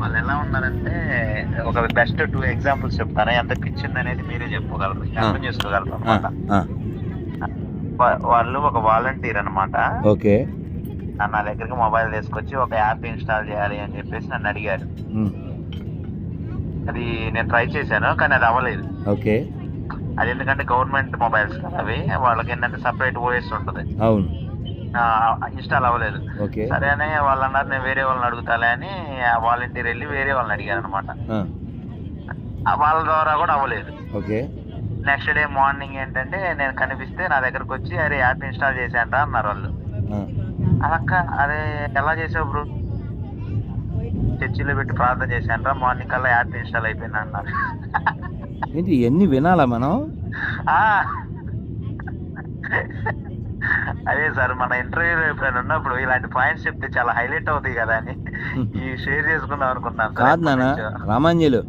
వాళ్ళు ఎలా ఉన్నారంటే ఒక బెస్ట్ టూ ఎగ్జాంపుల్స్ చెప్తారా? ఎంత పిచ్చింది అనేది మీరే చెప్పగలరు అర్థం చేసుకోగలరు అనమాట వాళ్ళు ఒక వాలంటీర్ అన్నమాట. ఓకే. నా దగ్గరికి మొబైల్ తీసుకొచ్చి ఒక యాప్ ఇన్స్టాల్ చేయాలి అని చెప్పేసి నన్ను అడిగారు. అది నేను ట్రై చేశాను కానీ అది అవ్వలేదు. ఓకే. అది ఎందుకంటే గవర్నమెంట్ మొబైల్స్ కదా అవి. వాళ్ళకి ఏంటంటే సపరేట్ ఓఎస్ ఉంటుంది. అవును. ఇన్స్టాల్ అవ్వలేదు. సరే అని వాళ్ళు అన్నారు నేను వేరే వాళ్ళని అడుగుతాలే అని వాలంటీర్ వెళ్ళి వేరే వాళ్ళని అడిగారు అనమాట ఆ, వాళ్ళ ద్వారా కూడా అవ్వలేదు. ఓకే. నెక్స్ట్ డే మార్నింగ్ ఏంటంటే నేను కనిపిస్తే నా దగ్గరకు వచ్చి అరే యాప్ ఇన్స్టాల్ చేశాంట అన్నారు వాళ్ళు. అదక్క అరే ఎలా చేసావు బ్రో? చర్చిలో పెట్టి ప్రార్థన చేశాంట మార్నింగ్ కల్లా యాప్ ఇన్స్టాల్ అయిపోయింది అన్నారు. ఏంటి ఇవన్నీ వినాలా మనం? ఆ. అదే సార్ మన ఇంటర్వ్యూలో ఎప్పుడైనా ఉన్నప్పుడు ఇలాంటి పాయింట్స్ చెప్తే చాలా హైలైట్ అవుతాయి కదా అని ఈ షేర్ చేసుకుందాం అనుకున్నాను కాదు నాన్న. రామాంజలు.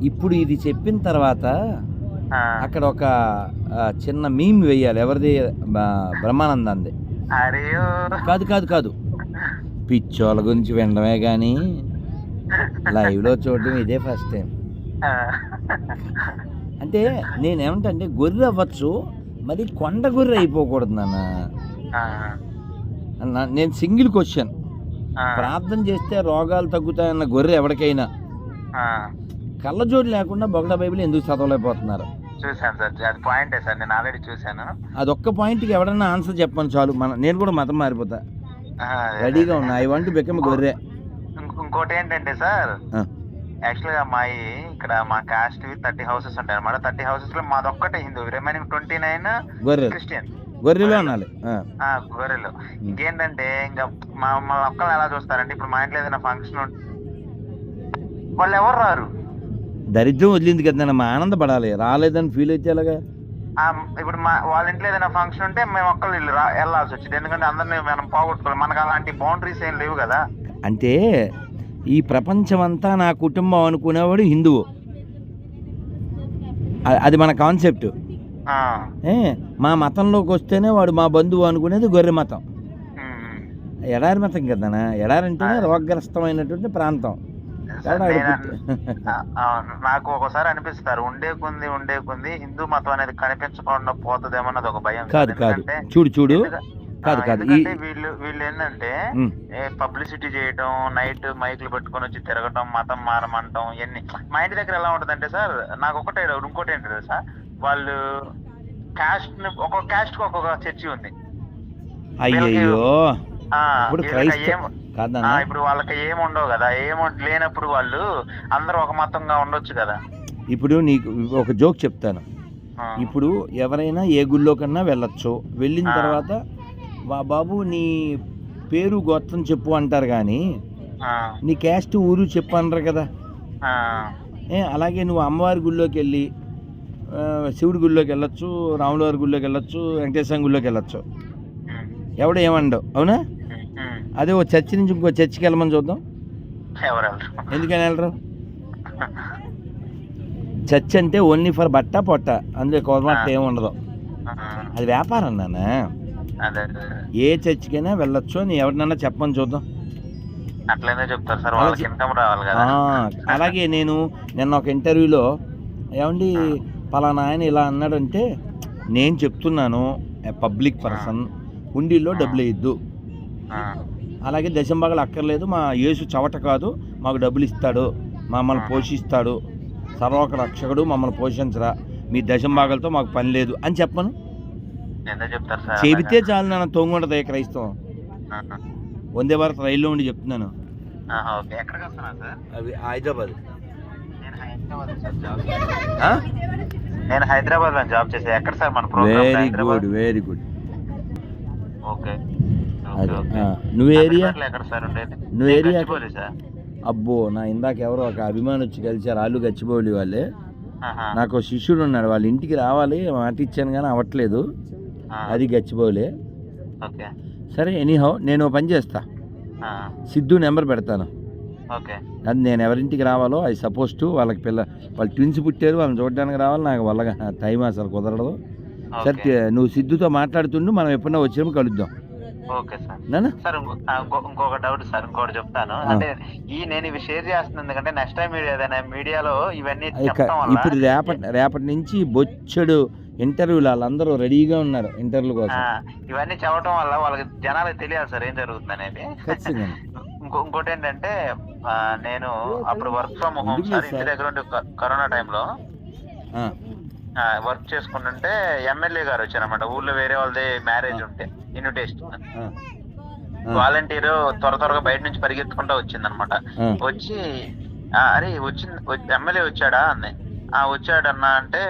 ఇప్పుడు ఇది చెప్పిన తర్వాత. అక్కడ ఒక చిన్న మీమ్ వేయాలి. ఎవరిది? బ్రహ్మానందంది. కాదు కాదు కాదు. పిచ్చోళ్ళ గురించి వినడమే కానీ లైవ్లో చూడడం ఇదే ఫస్ట్ టైం. అంటే నేనేమంటే గొర్రె అవ్వచ్చు మరి కొండ గొర్రె అయిపోకూడదు నాన్న. నేను సింగిల్ క్వశ్చన్. ప్రార్థన చేస్తే రోగాలు తగ్గుతాయన్న గొర్రె ఎవరికైనా. కళ్ళజోడు లేకుండా బొగడ బైబిల్ ఎందుకు చదవలేకపోతున్నారు? చూశాను సార్ అది పాయింటే సార్ నేను ఆల్రెడీ చూశాను. అదొక్క పాయింట్కి ఎవడన్నా ఆన్సర్ చెప్పండి చాలు. మన నేను కూడా మతం మారిపోతా. రెడీగా ఉన్నా. ఐ వాంట్ బికమ్ గొర్రె. ఇంకో- ఇంకోటి ఏంటంటే సార్ ఆ, యాక్చువల్గా మా ఈ ఇక్కడ మా కాస్ట్ థర్టీ హౌసెస్ ఉంటాయి అనమాట థర్టీ హౌసెస్లో మాదొక్కటే Hindu remaining twenty nine Christian గొర్రెలు అనాలి గొర్రెలు. ఇంకేంటంటే ఇంకా మా మా ఒక్కళ్ళు ఎలా చూస్తారంటే ఇప్పుడు మా ఇంట్లో ఏదైనా ఫంక్షన్ వాళ్ళు ఎవరు రారు? దరిద్రం వదిలింది కదా మా ఆనందపడాలి రాలేదని ఫీల్ అయితే ఎలాగా? ఆ, ఇప్పుడు మా వాళ్ళ ఇంట్లో ఏదైనా ఫంక్షన్ ఉంటే మేము ఒక్కళ్ళు వీళ్ళు వెళ్ళాల్సి వచ్చింది. ఎందుకంటే అందరినీ మనం పోగొట్టుకోవాలి. మనకు అలాంటి బౌండరీస్ ఏం లేవు కదా. అంటే ఈ ప్రపంచమంతా నా కుటుంబం అనుకునేవాడు హిందువు. అది మన కాన్సెప్ట్ మా మతంలోకి వస్తేనే వాడు మా బంధువు అనుకునేది గొర్రె మతం. ఎడారి మతం కదనా ప్రాంతం. ఆడు నేను- పుట్టి- ఆ, అవును. నాకు ఒకసారి అనిపిస్తారు ఉండే కొంది ఉండే కొంది హిందూ మతం అనేది కనిపించకుండా పోతుందేమో అన్నది ఒక భయం. కాదు. కాదు. చూడు చూడు. కాదు కాదు. వీళ్ళు వీళ్ళు ఏంటంటే పబ్లిసిటీ చేయడం నైట్ మైకులు పెట్టుకొని వచ్చి తిరగటం మతం మారమంటాం ఇవన్నీ. మా ఇంటి దగ్గర ఎలా ఉంటదంటే సార్ నాకు ఒకటే ఇంకోటి ఏంటంటే సార్ వాళ్ళు క్యాస్ట్ ఒక్కొక్క క్యాస్ట్ ఒక్కొక్క చర్చి ఉంది. అయ్యయ్యో. ఆ, ఇప్పుడు ఇప్పుడు వాళ్ళకి ఏం ఉండవు కదా. ఏం లేనప్పుడు వాళ్ళు అందరూ ఒక మతంగా ఉండొచ్చు కదా. ఇప్పుడు నీకు ఒక జోక్ చెప్తాను. ఇప్పుడు ఎవరైనా ఏ గుళ్ళో కన్నా వెళ్ళొచ్చు. వెళ్ళిన. తర్వాత బాబు నీ పేరు గోత్రం చెప్పు అంటారు కానీ నీ క్యాస్ట్ ఊరు చెప్పు అనరు కదా. అలాగే నువ్వు అమ్మవారి గుళ్ళోకి వెళ్ళి శివుడి గుళ్ళోకి వెళ్ళొచ్చు రాముల వారి గుళ్ళోకి వెళ్ళొచ్చు వెంకటేశ్వర గుళ్ళోకి వెళ్ళొచ్చు. ఎవడు ఏమండవు అవునా. అదే ఓ చర్చి నుంచి ఇంకో చర్చికి వెళ్ళమని చూద్దాం. ఎందుకని వెళ్ళరు? చర్చ్ అంటే ఓన్లీ ఫర్ బట్ట పొట్ట అందులో ఏమి ఉండదు. అది వ్యాపారం అదే. ఏ చర్చికైనా వెళ్ళొచ్చు. అని ఎవరినన్నా చెప్పమని చూద్దాం. అట్లనే చెప్తారు సార్ వాళ్ళకి అలాగే- ఇన్కమ్ రావాలి కదా. ఆ, అలాగే నేను నిన్న ఒక ఇంటర్వ్యూలో ఏమండి పలానా ఆయన ఇలా అన్నాడంటే నేను చెప్తున్నాను పబ్లిక్ పర్సన్ హుండీలో డబ్బులు వేయద్దు. అలాగే దశంబాగలు అక్కర్లేదు మా యేసు చవట కాదు మాకు డబ్బులు ఇస్తాడు మమ్మల్ని పోషిస్తాడు సర్వక రక్షకుడు మమ్మల్ని పోషించరా మీ దశంబాగలతో మాకు పని లేదు అని చెప్పను. చెబితే చాలు నన్ను తొంగుండదు క్రైస్తవం? వందే భారత్ రైల్లో ఉండి చెప్తున్నాను. అవి హైదరాబాద్. నేను హైదరాబాద్లో సార్ జాబ్ నేను హైదరాబాద్లో జాబ్ చేసే. ఎక్కడ సార్ మన program? Very good very good okay. నువ్వు ఏరియా? ఎక్కడ సార్ ఉండేది? నువ్వు ఏరియా అబ్బో నా ఇందాక ఎవరో ఒక అభిమాని వచ్చి కలిసారు వాళ్ళు గచ్చిబౌలి వాళ్ళే. నాకు శిష్యుడు ఉన్నాడు వాళ్ళ ఇంటికి రావాలి మాట ఇచ్చాను కానీ అవ్వట్లేదు అది గచ్చిబౌలే. ఓకే. సరే ఎనీహౌ నేను పని చేస్తా. సిద్ధు నెంబర్ పెడతాను. ఓకే. అది నేను ఎవరింటికి రావాలో ఐ సపోజ్ టు వాళ్ళకి పిల్ల వాళ్ళు ట్విన్స్ పుట్టారు వాళ్ళని చూడడానికి రావాలి నాకు వాళ్ళ టైం అసలు కుదరదు. సరే నువ్వు సిద్ధుతో మాట్లాడుతుండు మనం ఎప్పుడన్నా వచ్చినప్పుడు కలుద్దాం. Okay sir. ఇంకొక డౌట్ సార్ ఇంకోటి చెప్తాను. అంటే ఈ నేను ఇవి షేర్ చేస్తున్నాను ఎందుకంటే నెక్స్ట్ టైం ఏదైనా మీడియాలో ఇవన్నీ ఇప్పుడు రేపటి రేపటి నుంచి బొచ్చడు ఇంటర్వ్యూలు వాళ్ళందరూ రెడీగా ఉన్నారు ఇంటర్వ్యూ కోసం. ఇవన్నీ చెప్పడం వల్ల వాళ్ళకి జనాలకు తెలియాలి సార్ ఏం జరుగుతుంది అనేది. ఇంకో ఇంకోటి ఏంటంటే నేను అప్పుడు వర్క్ ఫ్రమ్ హోమ్ సార్ ఇంటి? దగ్గర ఉండి కరోనా టైంలో. వర్క్ చేసుకుంటుంటే ఎమ్మెల్యే గారు వచ్చారన్నమాట ఊర్లో వేరే వాళ్ళది మ్యారేజ్ ఉంటే ఇన్విటేషన్. వాలంటీర్ త్వర త్వరగా బయట నుంచి పరిగెత్తుకుంటా వచ్చిందనమాట. వచ్చి "ఆ, అరే వచ్చింది ఎమ్మెల్యే వచ్చాడా? అంది ఆ వచ్చాడన్నా అంటే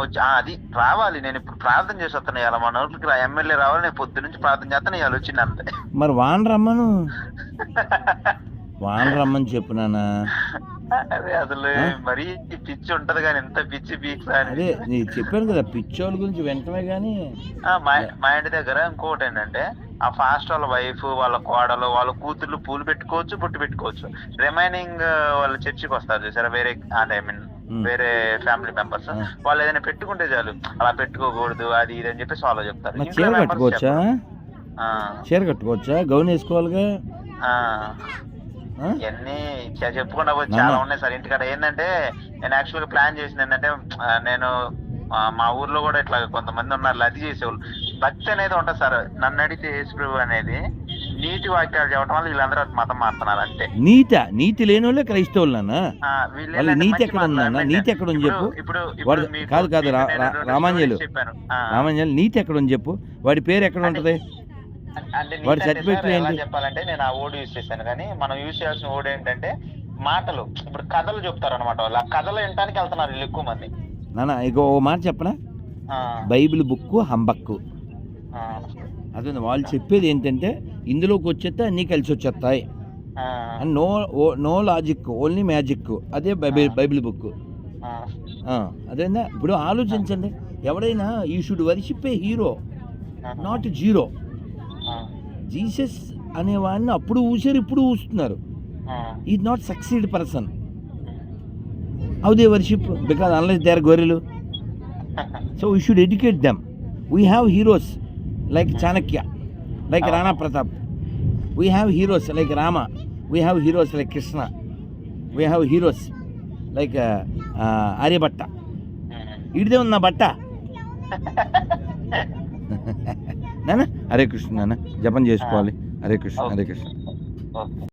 వచ్చి "ఆ, అది రావాలి. నేను ఇప్పుడు ప్రార్థన చేసి వస్తాను ఇవాళ. మన ఊరికి రా ఎమ్మెల్యే రావాలి. నేను పొద్దు నుంచి ప్రార్థన చేస్తాను ఇవాళ వచ్చింది అంతే. మరి వాన్ రమ్మను. వాన్ రమ్మని చెప్పు నాన్న. అదే అసలు? మరీ పిచ్చి ఉంటది కానీ ఎంత పిచ్చి పీక్స్ అదే నేను చెప్పాను కదా పిచ్చోళ్ళ గురించి వెంటనే కానీ. ఆ, మా ఇంటి దగ్గర ఇంకోటి ఏంటంటే ఆ ఫాస్ట్ వాళ్ళ వైఫ్ వాళ్ళ కోడలు వాళ్ళ కూతుర్లు పూలు పెట్టుకోవచ్చు బొట్టు పెట్టుకోవచ్చు. రిమైనింగ్ వాళ్ళు చర్చికి వస్తారు చూసారా? వేరే అంటే ఐ మీన్. వేరే ఫ్యామిలీ మెంబర్స్. వాళ్ళు ఏదైనా పెట్టుకుంటే చాలు. అలా పెట్టుకోకూడదు అది ఇది అని చెప్పేసి వాళ్ళు చెప్తారు. చీర కట్టుకోవచ్చా? చీర కట్టుకోవచ్చా? గౌన్ వేసుకోవాలిగా? ఇవన్నీ చెప్పుకుండా పోతే. చాలా ఉన్నాయి సార్. ఇంటికాడ ఏంటంటే నేను యాక్చువల్గా ప్లాన్ చేసింది ఏంటంటే నేను మా ఊర్లో కూడా ఇట్లా కొంతమంది ఉన్నారు. అది చేసేవాళ్ళు. భక్తి అనేది ఉంటుంది సార్. నన్ను అడిగితే యేసుప్రభు అనేది నీతి వాక్యాలు చెప్పడం వల్ల వీళ్ళందరూ మతం మారుతున్నారు అంతే. నీత నీతి లేని వాళ్ళే క్రైస్తవులు నాన్న ఆ, వీళ్ళు వాళ్ళ ఏంటంటే నీతి ఎక్కడ ఉందన్న? అంటే నీతి ఎక్కడ ఉంది చెప్పు? ఇప్పుడు వాడు- కాదు, కాదు, రామాంజలు. రామంజల్ నీతి ఎక్కడ ఉంది చెప్పు. వాడి పేరు ఎక్కడ ఉంటది? అంటే వాడి ఏంటి? చెప్పాలంటే నేను ఆ ఓడి యూస్ చేశాను కానీ మనం యూస్ చేయాల్సిన ఓడి ఏంటంటే మాటలు. ఇప్పుడు కథలు చెప్తారు అనమాట వాళ్ళు. ఆ కథలు వినడానికి వెళ్తున్నారు వీళ్ళు ఎక్కువ మంది. నాన్న ఇక ఓ మాట చెప్పనా? Bible book humbug. అదే వాళ్ళు చెప్పేది ఏంటంటే ఇందులోకి వచ్చేస్తే అన్నీ కలిసి వచ్చేస్తాయి and no no logic only magic అదే బైబిల్ బైబిల్ బుక్. ఆ, అదేనా ఇప్పుడు ఆలోచించండి. ఎవడైనా ఈ should worship a hero not zero Jesus అనేవాడిని అప్పుడు ఊసారు ఇప్పుడు ఊస్తున్నారు. ఆ, ఈ not succeed person how they worship because unless they are గొర్రెలు so we should educate them we have heroes like Chanakya like Rana Pratap we have heroes like Rama we have heroes like Krishna we have heroes like Aryabhatta ఇడిదే ఉంది నా బట్ట. నాన్న హరే కృష్ణ నాన్న జపం చేసుకోవాలి. హరే కృష్ణ హరే కృష్ణ.